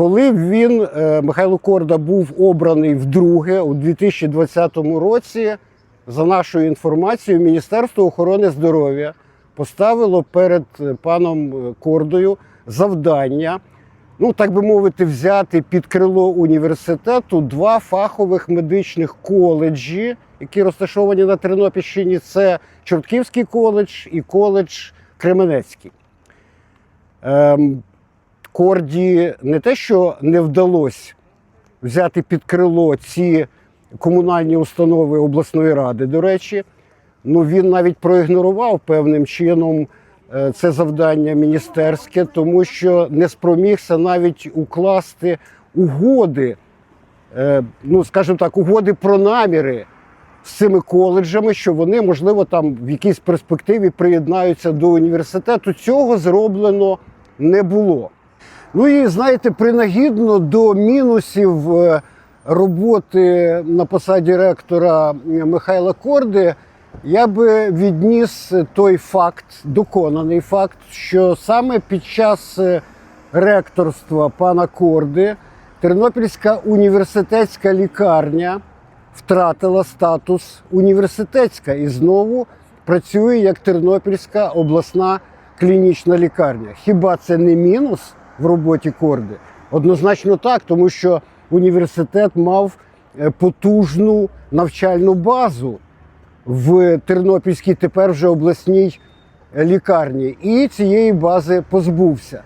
Коли він, е, Михайло Корда, був обраний вдруге у 2020 році, за нашою інформацією, Міністерство охорони здоров'я поставило перед е, паном е, Кордою завдання, ну так би мовити, взяти під крило університету два фахових медичних коледжі, які розташовані на Тернопільщині. Це Чортківський коледж і коледж Кременецький. Ем, Корді не те, що не вдалося взяти під крило ці комунальні установи обласної ради, до речі, ну він навіть проігнорував певним чином е, це завдання міністерське, тому що не спромігся навіть укласти угоди, е, ну скажімо так, угоди про наміри з цими коледжами, що вони, можливо, там в якійсь перспективі приєднаються до університету. Цього зроблено не було. Ну і знаєте, принагідно до мінусів е, роботи на посаді ректора Михайла Корди, я би відніс той факт, доконаний факт, що саме під час е, ректорства пана Корди Тернопільська університетська лікарня втратила статус університетська і знову працює як Тернопільська обласна клінічна лікарня. Хіба це не мінус в роботі Корди? Однозначно так, тому що університет мав е, потужну навчальну базу в Тернопільській тепер вже обласній лікарні, і цієї бази позбувся.